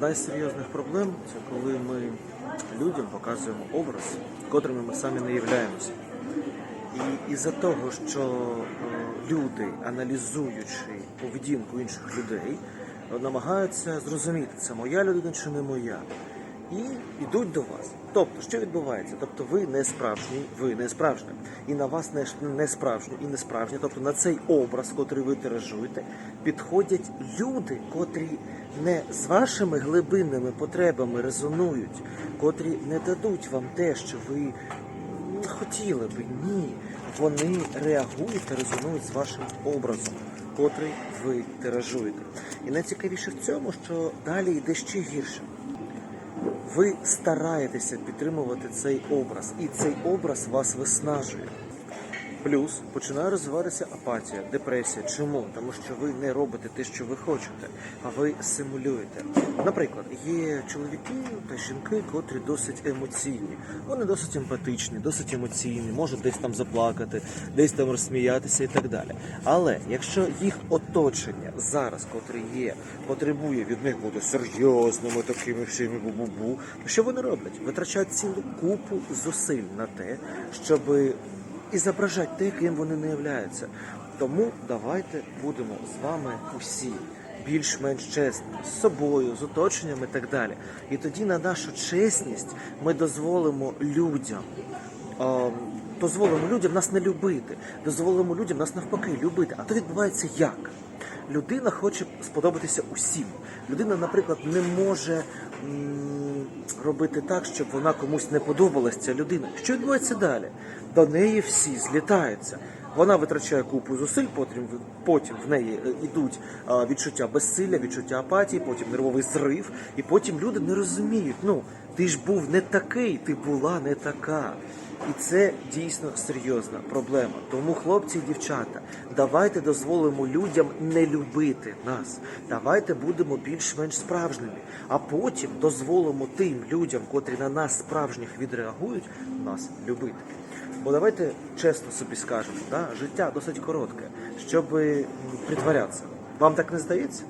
Одна із серйозних проблем це коли ми людям показуємо образ, котрими ми самі не являємося. І із-за того, що е, люди, аналізуючи поведінку інших людей, намагаються зрозуміти, це моя людина чи не моя. І йдуть до вас. Тобто, що відбувається? Тобто ви не справжній, ви не справжня. І на вас не, не справжні і не справжні. Тобто на цей образ, котрий ви тиражуєте, підходять люди, котрі не з вашими глибинними потребами резонують, котрі не дадуть вам те, що ви хотіли би. Ні. Вони реагують та резонують з вашим образом, котрий ви тиражуєте. І найцікавіше в цьому, що далі йде ще гірше. Ви стараєтеся підтримувати цей образ, і цей образ вас виснажує. Плюс починає розвиватися апатія, депресія. Чому? Тому що ви не робите те, що ви хочете, а ви симулюєте. Наприклад, є чоловіки та жінки, котрі досить емоційні. Вони досить емпатичні, досить емоційні, можуть десь там заплакати, десь там розсміятися і так далі. Але якщо їх оточення зараз, котре є, потребує від них бути серйозними, такими всіми бу-бу-бу, що вони роблять? Витрачають цілу купу зусиль на те, щоби і зображати те, ким вони не являються. Тому давайте будемо з вами усі більш-менш чесні з собою, з оточенням і так далі. І тоді на нашу чесність ми дозволимо людям. ем, Дозволимо людям нас не любити, дозволимо людям нас навпаки любити. А то відбувається як? Людина хоче сподобатися усім. Людина, наприклад, не може м, робити так, щоб вона комусь не подобалась ця людина. Що відбувається далі? До неї всі злітаються. Вона витрачає купу зусиль, потім, потім в неї е, йдуть а, відчуття безсилля, відчуття апатії, потім нервовий зрив, і потім люди не розуміють. Ну, ти ж був не такий, ти була не така. І це дійсно серйозна проблема. Тому, хлопці і дівчата, давайте дозволимо людям не любити нас. Давайте будемо більш-менш справжніми, а потім дозволимо тим людям, котрі на нас справжніх відреагують, нас любити. Бо давайте чесно собі скажемо, да? життя досить коротке, щоб притворятися. Вам так не здається?